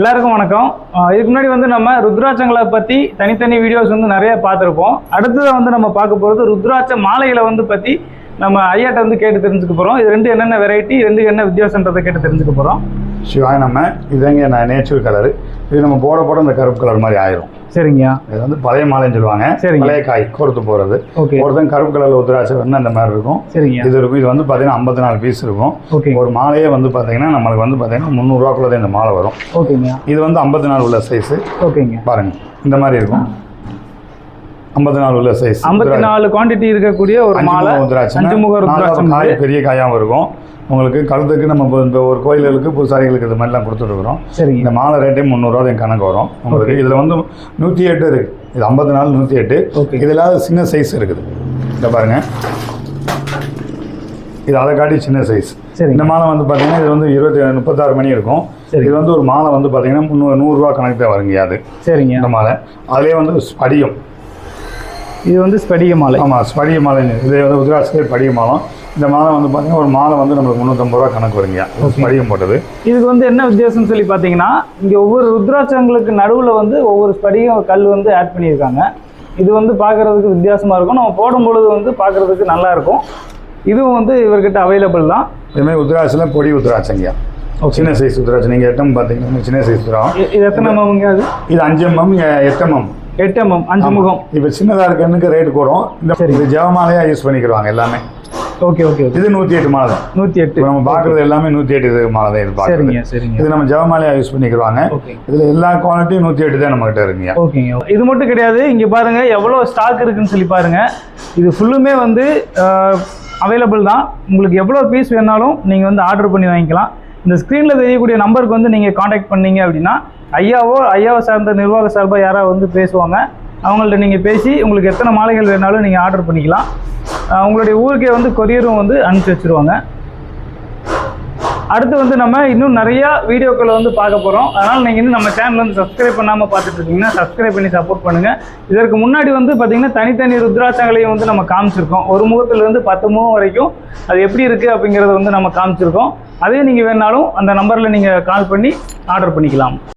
எல்லாருக்கும் வணக்கம். இதுக்கு முன்னாடி வந்து நம்ம ருத்ராட்சங்களை பற்றி தனித்தனி வீடியோஸ் வந்து நிறைய பார்த்துருப்போம். அடுத்ததாக வந்து நம்ம பார்க்க போகிறது ருத்ராட்ச மாலைகளை வந்து பற்றி நம்ம ஐயாட்ட வந்து கேட்டு தெரிஞ்சுக்க போகிறோம் இது ரெண்டு என்னென்ன வெரைட்டி ரெண்டு என்ன வித்தியாசன்றதை கேட்டு தெரிஞ்சுக்க போகிறோம் சிவாய் நம்ம இதுதாங்க நான் நேச்சுரல் கலரு இது நம்ம போட போட இந்த கருப்பு கலர் மாதிரி ஆயிரும். சரிங்க. இது வந்து பழைய மாலைன்னு சொல்லுவாங்க. பழைய காய் கோர்த்து போகிறது ஓகே. ஒருத்தன் கருப்பு கலரில் உத்திராட்சை வந்து அந்த மாதிரி இருக்கும். சரிங்க. இது இருக்கும். இது வந்து பார்த்தீங்கன்னா ஐம்பத்தி நாலு பீஸ் இருக்கும். ஒரு மாலையே வந்து பார்த்தீங்கன்னா நம்மளுக்கு வந்து பார்த்தீங்கன்னா முந்நூறுரூவாக்குள்ளே இந்த மாலை வரும். ஓகேங்க. இது வந்து ஐம்பத்தி நாலு உள்ள சைஸு ஓகேங்க. பாருங்க. இந்த மாதிரி இருக்கும். ஐம்பத்தி நாலு உள்ள சைஸ் ஐம்பத்தி நாலு குவாண்டிட்டி இருக்கக்கூடிய ஒரு மாலை அஞ்சு முக காய் பெரிய காயாகவும் இருக்கும் உங்களுக்கு கழுத்துக்கு நம்ம இந்த ஒரு கோயில்களுக்கு பூசாரிகளுக்கு இது மாதிரிலாம் கொடுத்துட்ருக்குறோம் சரிங்க. இந்த மாலை ரேட்டே முந்நூறுரூவா என் கணக்கு வரும். உங்களுக்கு இதில் வந்து நூற்றி எட்டு இருக்குது இது ஐம்பத்தி நாலு நூற்றி எட்டு. ஓகே. இது இல்லாத சின்ன சைஸ் இருக்குது. இந்த பாருங்க. இது அதை காட்டி சின்ன சைஸ் சரிங்க. இந்த மாலை வந்து பார்த்தீங்கன்னா இது வந்து இருபத்தி முப்பத்தாறு மணி இருக்கும். சரி. இது வந்து ஒரு மாலை வந்து பார்த்தீங்கன்னா முந்நூறு நூறுரூவா கணக்கு தான் வருங்க அது. சரிங்க. இந்த மாலை. அதுலேயே வந்து ஸ்படியம் இது வந்து ஸ்படிக மாலை. ஆமாம் ஸ்படிக மாலை. இது வந்து உதிராட்சிலே படிக மாலம் இந்த மாலை வந்து பார்த்தீங்கன்னா ஒரு மாலை வந்து நம்மளுக்கு முந்நூற்றம்பது ரூபா கணக்கு வருங்க. ஸ்படிகம் போட்டது. இதுக்கு வந்து என்ன வித்தியாசம்னு சொல்லி பார்த்தீங்கன்னா இங்கே ஒவ்வொரு ருத்ராட்சங்களுக்கு நடுவில் வந்து ஒவ்வொரு ஸ்படிகம் கல் வந்து ஆட் பண்ணியிருக்காங்க. இது வந்து பார்க்குறதுக்கு வித்தியாசமாக இருக்கும். நம்ம போடும் பொழுது வந்து பார்க்குறதுக்கு நல்லா இருக்கும். இதுவும் வந்து இவர்கிட்ட அவைலபிள் தான். இதுமாதிரி உதிராட்சியில் பொடி உதிராட்சங்க சின்ன சைஸ் உதிராட்சி நீங்கள் எட்டம் பார்த்தீங்கன்னா சின்ன சைஸ் உதிரம் இ- இது எத்தனை எம்எம்ங்க அது? இது அஞ்சு எம்எம் எட்டு எம்எம் எட்டு எம்எம் அஞ்சு முகம். இப்போ சின்னதாக இருக்கனுக்கு ரேட் கூடும். இந்த சரி. இது ஜெவமாலையாக யூஸ் பண்ணிக்கிறாங்க எல்லாமே. ஓகே ஓகே இது நூற்றி எட்டு மாலை. தான் நூற்றி எட்டு நம்ம பார்க்குறது எல்லாமே நூற்றி எட்டு இது மாலை தான் இது பார்க்குறது சரிங்க சரிங்க. இது நம்ம ஜெவமாலையாக யூஸ் பண்ணிக்கிறாங்க இதில் எல்லா குவாலிட்டியும் நூற்றி எட்டு தான் நம்மகிட்ட இருக்குங்க. ஓகேங்க. இது மட்டும் கிடையாது. இங்கே பாருங்க எவ்வளோ ஸ்டாக் இருக்குன்னு சொல்லி பாருங்க. இது ஃபுல்லுமே வந்து அவைலபிள் தான். உங்களுக்கு எவ்வளோ பீஸ் வேணாலும் நீங்கள் வந்து ஆர்டர் பண்ணி வாங்கிக்கலாம். இந்த ஸ்க்ரீனில் தெரியக்கூடிய நம்பருக்கு வந்து நீங்கள் காண்டாக்ட் பண்ணீங்க அப்படின்னா ஐயாவோ ஐயாவை சார்ந்த நிர்வாக சார்பாக யாராவது வந்து பேசுவாங்க அவங்கள்ட்ட நீங்கள் பேசி உங்களுக்கு எத்தனை மாலைகள் வேணாலும் நீங்கள் ஆர்டர் பண்ணிக்கலாம். உங்களுடைய ஊருக்கே வந்து கொரியரும் வந்து அனுப்பிச்சி வச்சுருவாங்க. அடுத்து வந்து நம்ம இன்னும் நிறைய வீடியோக்களை வந்து பார்க்க போகிறோம் அதனால் நீங்கள் இன்னும் நம்ம சேனல் வந்து சப்ஸ்கிரைப் பண்ணாமல் பார்த்துட்டு இருக்கீங்கன்னா சப்ஸ்கிரைப் பண்ணி சப்போர்ட் பண்ணுங்கள் இதற்கு முன்னாடி வந்து பார்த்திங்கன்னா தனித்தனி ருத்ராட்சங்களையும் வந்து நம்ம காமிச்சிருக்கோம். ஒரு முகத்துலேருந்து பத்து முகம் வரைக்கும் அது எப்படி இருக்குது அப்படிங்கிறத வந்து நம்ம காமிச்சிருக்கோம். அதே நீங்கள் வேணாலும் அந்த நம்பரில் நீங்கள் கால் பண்ணி ஆர்டர் பண்ணிக்கலாம்.